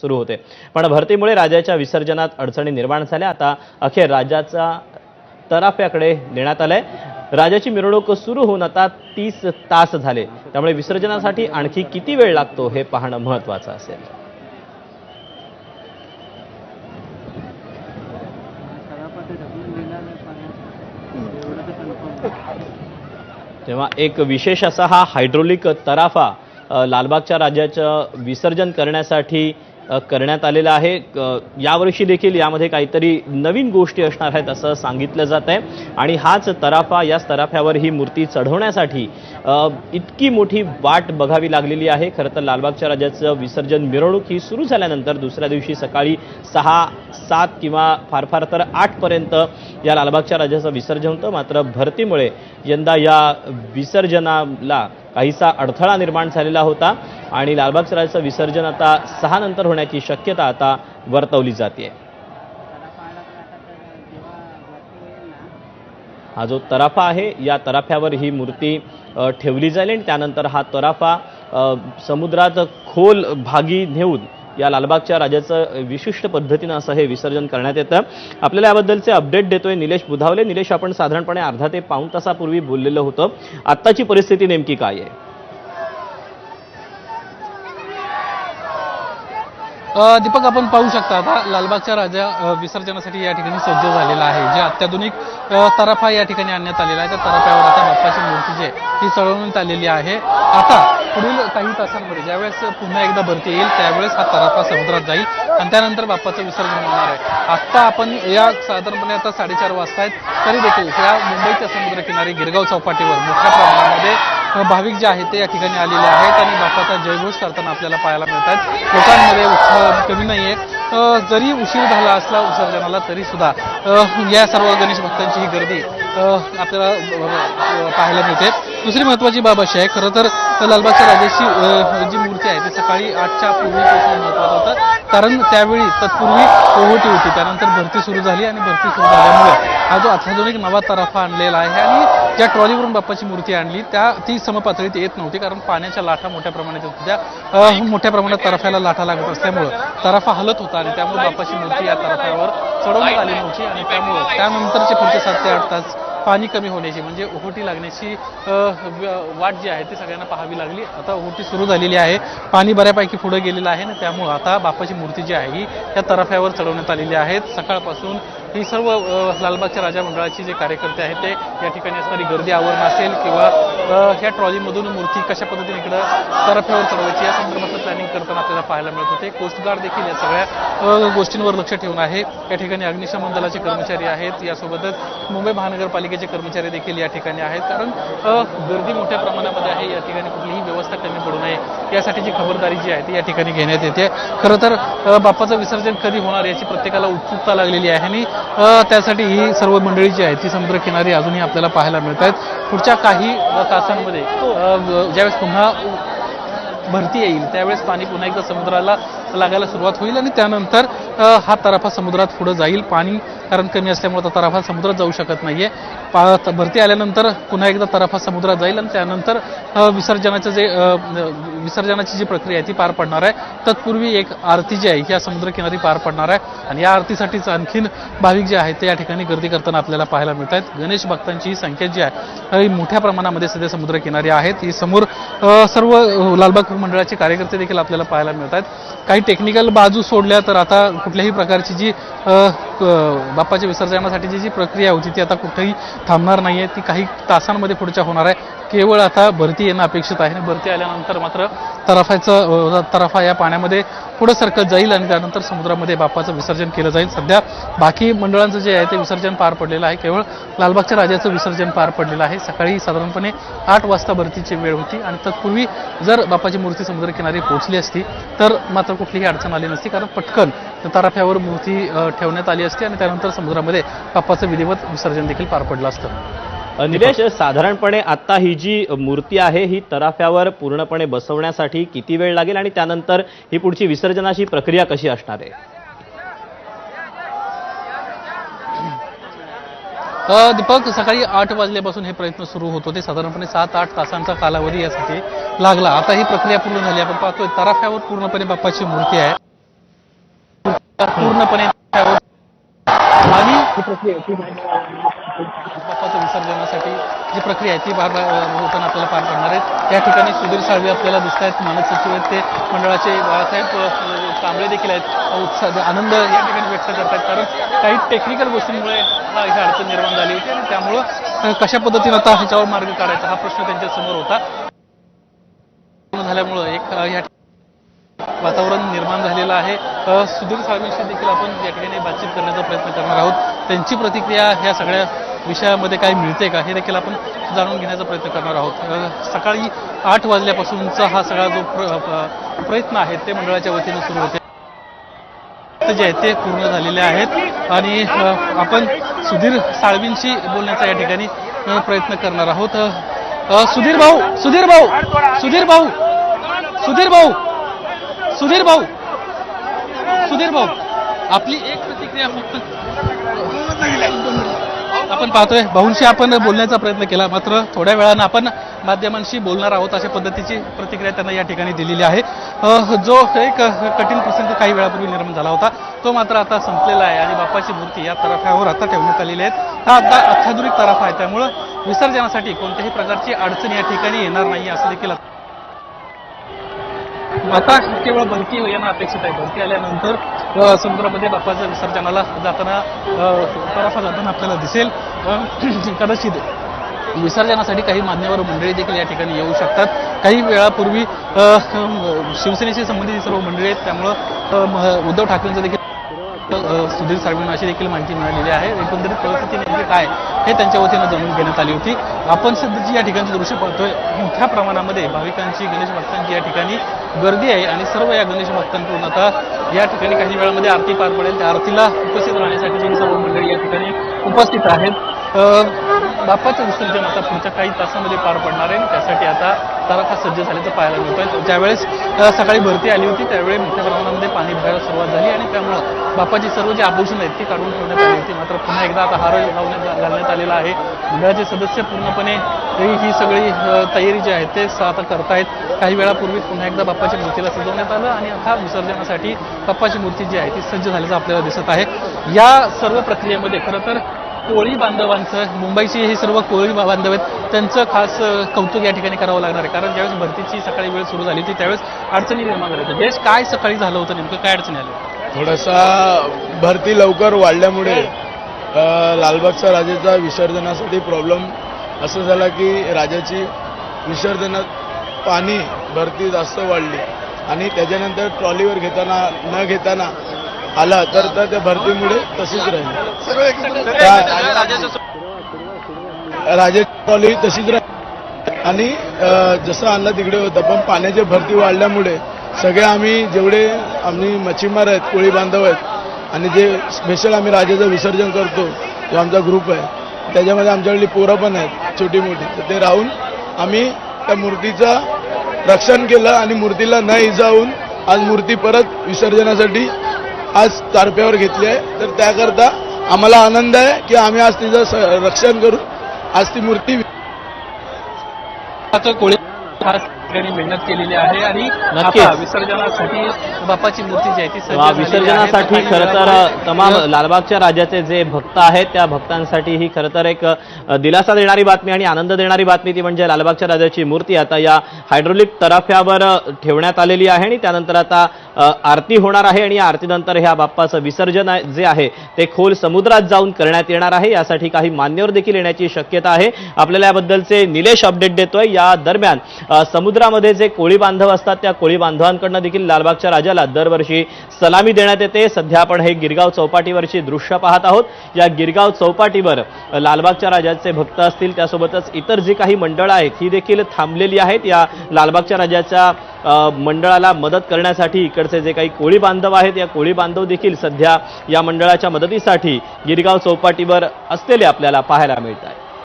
सुरू होते. पण भरतीमुळे राजाच्या विसर्जनात अडचणी निर्माण झाल्या. आता अखेर राजाचा तराफ्याकडे नेण्यात आलंय. राजाची मिरवणूक सुरू होऊन आता तीस तास झाले. त्यामुळे विसर्जनासाठी आणखी किती वेळ लागतो हे पाहणं महत्वाचं असेल. तेव्हा एक विशेष असा हा हायड्रोलिक तराफा लालबागच्या राजाचं विसर्जन करण्यासाठी करण्यात आलेलं आहे. यावर्षी देखील यामध्ये काहीतरी नवीन गोष्टी असणार आहेत असं सांगितलं जात आहे. आणि हाच तराफा याच तराफ्यावर ही मूर्ती चढवण्यासाठी इतकी मोठी वाट बघावी लागलेली आहे. खरं तर लालबागच्या राजाचं विसर्जन मिरवणूक ही सुरू झाल्यानंतर दुसऱ्या दिवशी सकाळी सहा सात किंवा फार फार तर आठपर्यंत या लालबागच्या राजाचं विसर्जन होतं. मात्र भरतीमुळे यंदा या विसर्जनाला काहीसा अडथळा निर्माण झालेला होता. आणि लालबागच्या राजाचं विसर्जन आता सहा नंतर होण्याची शक्यता आता वर्तवली जाते. हा जो तराफा आहे या तराफ्यावर ही मूर्ती ठेवली जाईल आणि त्यानंतर हा तराफा समुद्रात खोल भागी नेऊन या लालबागच्या राजाचं विशिष्ट पद्धतीनं असं हे विसर्जन करण्यात येतं. आपल्याला याबद्दलचे अपडेट देतोय निलेश बुधावले. निलेश आपण साधारणपणे अर्धा ते पाऊण तासापूर्वी बोललेलं होतं. आत्ताची परिस्थिती नेमकी काय आहे? दीपक आपण पाहू शकता आता लालबागच्या राजा विसर्जनासाठी या ठिकाणी सज्ज झालेला आहे. जे अत्याधुनिक तराफा या ठिकाणी आणण्यात आलेला आहे. त्या तराफ्यावर आता बाप्पाची मूर्ती जी आहे ती चढवण्यात आलेली आहे. आता पुढील काही तासांमध्ये ज्यावेळेस पुन्हा एकदा भरती येईल त्यावेळेस हा तराफा समुद्रात जाईल आणि त्यानंतर बाप्पाचं विसर्जन होणार आहे. आत्ता आपण या साधारणपणे आता साडेचार वाजता आहेत तरी देखील या मुंबईच्या समुद्रकिनारी गिरगाव चौपाटीवर मोठ्या प्रमाणामध्ये भाविक जे आहेत ते या ठिकाणी आलेले आहेत आणि बाप्पाचा जयघोष करताना आपल्याला पाहायला मिळतात. लोकांमध्ये उत्साह कमी नाही आहे जरी उशीर झाला असला विसर्जनाला तरी सुद्धा या सर्व गणेश भक्तांची ही गर्दी आपल्याला पाहायला मिळते. दुसरी महत्वाची बाब अशी आहे खरं तर लालबागच्या राजाची जी मूर्ती आहे ती सकाळी आठच्या पूर्वी पोहोचणं महत्वाचं होतं कारण त्यावेळी तत्पूर्वी ओहोटी होती त्यानंतर भरती सुरू झाली आणि भरती सुरू झाल्यामुळे हा जो अत्याधुनिक नवा तराफा आणलेला आहे आणि ज्या ट्रॉलीवरून बाप्पाची मूर्ती आणली. त्या ती समपातळीत येत नव्हती कारण पाण्याच्या लाटा मोठ्या प्रमाणात येत होत्या. मोठ्या प्रमाणात तराफ्याला लाटा लागत असल्यामुळं तराफा हलत होता आणि त्यामुळे बाप्पाची मूर्ती या तराफ्यावर चढवण्यात आली नव्हती आणि त्यामुळं त्यानंतरचे पुढचे सात ते आठ तास पाणी कमी होण्याची म्हणजे ओहोटी लागण्याची वाट जी आहे ती सगळ्यांना पाहावी लागली. आता ओहोटी सुरू झालेली आहे. पाणी बऱ्यापैकी पुढे गेलेलं आहे ना त्यामुळं आता बाप्पाची मूर्ती जी आहे ही त्या तराफ्यावर चढवण्यात आलेली आहेत सकाळपासून ही सर्व लालबागच्या राजा मंडळाचे जे कार्यकर्ते आहेत ते या ठिकाणी असणारी गर्दी आवरण असेल किंवा ह्या ट्रॉलीमधून मूर्ती कशा पद्धतीने इकडं तरफ्यावर चढवायची या संदर्भातलं प्लॅनिंग करताना आपल्याला पाहायला मिळत होते. कोस्टगार्ड देखील या सगळ्या गोष्टींवर लक्ष ठेवून आहे. या ठिकाणी अग्निशमन दलाचे कर्मचारी आहेत. यासोबतच मुंबई महानगरपालिकेचे कर्मचारी देखील या ठिकाणी आहेत. कारण गर्दी मोठ्या प्रमाणामध्ये आहे. या ठिकाणी कुठलीही व्यवस्था कमी पडू नये. यासाठीची खबरदारी जी आहे ती या ठिकाणी घेण्यात येते. खरं तर बाप्पाचं विसर्जन कधी होणार याची प्रत्येकाला उत्सुकता लागलेली आहे. आणि त्यासाठी ही सर्व मंडळी जी आहे ती समुद्रकिनारी अजूनही आपल्याला पाहायला मिळत आहेत पुढच्या काही तासांमध्ये ज्यावेळेस पुन्हा भरती येईल त्यावेळेस पाणी पुन्हा एकदा समुद्राला लागायला सुरुवात होईल आणि त्यानंतर हा तराफा समुद्रात पुढं जाईल. पाणी कारण कमी असल्यामुळे तो तराफा समुद्रात जाऊ शकत नाहीये. आहे भरती आल्यानंतर पुन्हा एकदा तराफा समुद्रात जाईल आणि त्यानंतर विसर्जनाचं जे विसर्जनाची जी प्रक्रिया आहे ती पार पडणार आहे. तत्पूर्वी एक आरती जी आहे ही या समुद्रकिनारी पार पडणार आहे. आणि या आरतीसाठीच आणखीन भाविक जे आहेत ते या ठिकाणी गर्दी करताना आपल्याला पाहायला मिळत आहेत गणेश भक्तांची ही संख्या जी आहे ही मोठ्या प्रमाणामध्ये सध्या समुद्रकिनारी आहेत. ही समोर सर्व लालबाग मंडळाचे कार्यकर्ते देखील आपल्याला पाहायला मिळत आहेत काही टेक्निकल बाजू सोडल्या तर आता कुठल्याही प्रकारची जी क- बाप्पाच्या विसर्जनासाठीची जी प्रक्रिया होती ती आता कुठेही थांबणार नाही आहे ती काही तासांमध्ये पुढच्या होणार आहे. केवळ आता भरती येणं अपेक्षित आहे. आणि भरती आल्यानंतर मात्र तराफ्याचं तराफा या पाण्यामध्ये पुढं सरकत जाईल आणि त्यानंतर समुद्रामध्ये बाप्पाचं विसर्जन केलं जाईल. सध्या बाकी मंडळांचं जे आहे ते विसर्जन पार पडलेलं आहे. केवळ लालबागच्या राजाचं विसर्जन पार पडलेलं आहे. सकाळी साधारणपणे आठ वाजता भरतीची वेळ होती आणि तत्पूर्वी जर बाप्पाची मूर्ती समुद्रकिनारी पोहोचली असती तर मात्र कुठलीही अडचण आली नसती. कारण पटकन तराफ्यावर मूर्ती ठेवण्यात आली असती आणि त्यानंतर समुद्रामध्ये बाप्पाचं विधिवत विसर्जन देखील पार पडलं असतं. निलेश साधारणपणे आता ही जी मूर्ती आहे ही तराफ्यावर पूर्णपणे बसवण्यासाठी किती वेळ लागेल आणि त्यानंतर ही पुढची विसर्जनाची प्रक्रिया कशी असणार आहे? दीपक सकाळी आठ वाजल्यापासून हे प्रयत्न सुरू होत होते. साधारणपणे सात आठ तासांचा कालावधी यासाठी लागला. आता ही प्रक्रिया पूर्ण झाली. आपण पाहतोय तराफ्यावर पूर्णपणे बाप्पाची मूर्ती आहे. पूर्णपणे आणि ही प्रक्रिया ती बाप्पाचं विसर्जनासाठी जी प्रक्रिया आहे ती बार होताना आपल्याला पार पाडणार आहेत या ठिकाणी सुधीर साळवे आपल्याला दिसत आहेत. मानद सचिव आहेत ते. मंडळाचे बाळासाहेब कांबळे देखील आहेत. उत्साह आनंद या ठिकाणी व्यक्त करतात कारण काही टेक्निकल गोष्टींमुळे हा इथे अडचण निर्माण झाली होती आणि त्यामुळं कशा पद्धतीनं आता ह्याच्यावर मार्ग काढायचा हा प्रश्न त्यांच्यासमोर होता. झाल्यामुळं एक या वातावरण निर्माण झालेलं आहे. सुधीर साळवेंशी देखील आपण या ठिकाणी बातचीत करण्याचा प्रयत्न करणार आहोत. त्यांची प्रतिक्रिया ह्या सगळ्या विषयामध्ये काय मिळते का हे देखील आपण जाणून घेण्याचा प्रयत्न करणार आहोत. सकाळी आठ वाजल्यापासूनचा हा सगळा जो प्रयत्न आहे ते मंडळाच्या वतीनं सुरू होते. जे आहेत ते पूर्ण झालेले आहेत. आणि आपण सुधीर साळवींशी बोलण्याचा या ठिकाणी प्रयत्न करणार आहोत. सुधीर भाऊ सुधीर भाऊ सुधीर भाऊ सुधीर भाऊ सुधीर भाऊ. सुधीर भाऊ आपली एक प्रतिक्रिया फक्त आपण पाहतोय. भाऊंशी आपण बोलण्याचा प्रयत्न केला. मात्र थोड्या वेळानं आपण माध्यमांशी बोलणार आहोत अशा पद्धतीची प्रतिक्रिया त्यांना या ठिकाणी दिलेली आहे. जो एक कठीण प्रसंग काही वेळापूर्वी निर्माण झाला होता तो मात्र आता संपलेला आहे आणि बाप्पाची मूर्ती या तराफ्यावर आता ठेवण्यात आलेली आहे हा आता अत्याधुनिक तराफा आहे. त्यामुळं विसर्जनासाठी कोणत्याही प्रकारची अडचण या ठिकाणी येणार नाही असं देखील आता केवळ बलकी येणं अपेक्षित आहे. बलकी आल्यानंतर समुद्रामध्ये बाप्पाच्या विसर्जनाला जाताना तराफा जाताना आपल्याला दिसेल. कदाचित विसर्जनासाठी काही मान्यवर मंडळी देखील या ठिकाणी येऊ शकतात. काही वेळापूर्वी शिवसेनेशी संबंधित सर्व मंडळी आहेत. त्यामुळं उद्धव ठाकरेंचं देखील सुधीर साळवींना अशी देखील माहिती मिळालेली आहे. एकंदरीत परिस्थिती नेमकी काय हे त्यांच्या वतीनं जाणून घेण्यात आली होती. आपण सध्याची या ठिकाणची दृश्य पाहतोय. मोठ्या प्रमाणामध्ये भाविकांची गणेश भक्तांची या ठिकाणी गर्दी आहे आणि सर्व या गणेश भक्तांकडून आता या ठिकाणी काही वेळामध्ये आरती पार पडेल. त्या आरतीला उपस्थित राहण्यासाठी सर्व मंडळी या ठिकाणी उपस्थित आहेत. बाप्पाचं विसर्जन आता पुढच्या काही तासामध्ये पार पडणार आहे. आणि त्यासाठी आता तारखा सज्ज झाल्याचं पाहायला मिळतोय. ज्यावेळेस सकाळी भरती आली होती त्यावेळी मोठ्या प्रमाणामध्ये पाणी भरायला सुरुवात झाली आणि त्यामुळं बाप्पाची सर्व जी आभूषणं आहेत ती काढून ठेवण्यात आली होती. मात्र पुन्हा एकदा आता हार लावण्यात घालण्यात आलेला आहे. मंडळाचे सदस्य पूर्णपणे ही सगळी तयारी जी आहे ते स- आता करतायत. काही वेळापूर्वी पुन्हा एकदा बाप्पाच्या मूर्तीला सजवण्यात आलं आणि आता विसर्जनासाठी बाप्पाची मूर्ती जी आहे ती सज्ज झाल्याचं आपल्याला दिसत आहे. या सर्व प्रक्रियेमध्ये खरं तर कोळी बांधवांचं मुंबईची हे सर्व कोळी बांधव आहेत. त्यांचं खास कौतुक या ठिकाणी करावं लागणार आहे. कारण ज्यावेळेस भरतीची सकाळी वेळ सुरू झाली होती त्यावेळेस अडचणी निर्माण झाल्या होत्या. देश काय सकाळी झालं होतं नेमकं? काय अडचणी आल्या? थोडासा भरती लवकर वाढल्यामुळे लालबागचा राजाचा विसर्जनासाठी प्रॉब्लेम असं झाला की राजाची विसर्जनात पाणी भरती जास्त वाढली. आणि त्याच्यानंतर ट्रॉलीवर घेताना न घेताना आला तर तर त्या भरतीमुळे तशीच राहिली. राजाची ट्रॉली तशीच राहिली. आणि जसं आणलं तिकडे होतं पण पाण्याची भरती वाढल्यामुळे सगळे आम्ही जेवढे आम्ही मच्छीमार आहेत कोळी बांधव आहेत आणि जे स्पेशल आम्ही राजाचं विसर्जन करतो जो आमचा ग्रुप आहे त्याच्यामध्ये आमच्याकडली पोरं पण आहेत छोटी मोठी तर ते राहून आम्ही त्या मूर्तीचं रक्षण केलं आणि मूर्तीला न इजावून आज मूर्ती परत विसर्जनासाठी आज तारप्यावर घेतली आहे तर त्याकरता आम्हाला आनंद आहे की आम्ही आज तिचं रक्षण करून आज ती मूर्ती कोळी मेहनत केलेली आहे आणि विसर्जनासाठी बाप्पाची मूर्ती जी आहे ती. विसर्जनासाठी खरं तर तमाम लालबागच्या राजाचे जे भक्त आहेत त्या भक्तांसाठी ही खरं तर एक दिलासा देणारी बातमी आणि आनंद देणारी बातमी ती म्हणजे लालबागच्या राजाची मूर्ती आता या हायड्रोलिक तराफ्यावर ठेवण्यात आलेली आहे आणि त्यानंतर आता आरती होणार आहे आणि आरतीनंतर ह्या बाप्पाचं विसर्जन आहे- जे आहे ते खोल समुद्रात जाऊन करण्यात येणार आहे. यासाठी काही मान्यवर देखील येण्याची शक्यता आहे. आपल्याला याबद्दलचे निलेश अपडेट देतोय. या दरम्यान समुद्रामध्ये जे कोळी बांधव असतात त्या कोळी बांधवांकडनं देखील लालबागच्या राजाला दरवर्षी सलामी देण्यात येते. सध्या आपण हे गिरगाव चौपाटीवरची दृश्य पाहत आहोत. या गिरगाव चौपाटीवर लालबागच्या राजाचे भक्त असतील त्यासोबतच इतर जी काही मंडळं आहेत ही देखील थांबलेली आहेत. या लालबागच्या राजाच्या मंडळाला मदत करण्यासाठी इकडचे जे काही कोळी बांधव आहेत या कोळी बांधव देखील सध्या या मंडळाच्या मदतीसाठी गिरगाव चौपाटीवर असलेले आपल्याला पाहायला मिळत आहे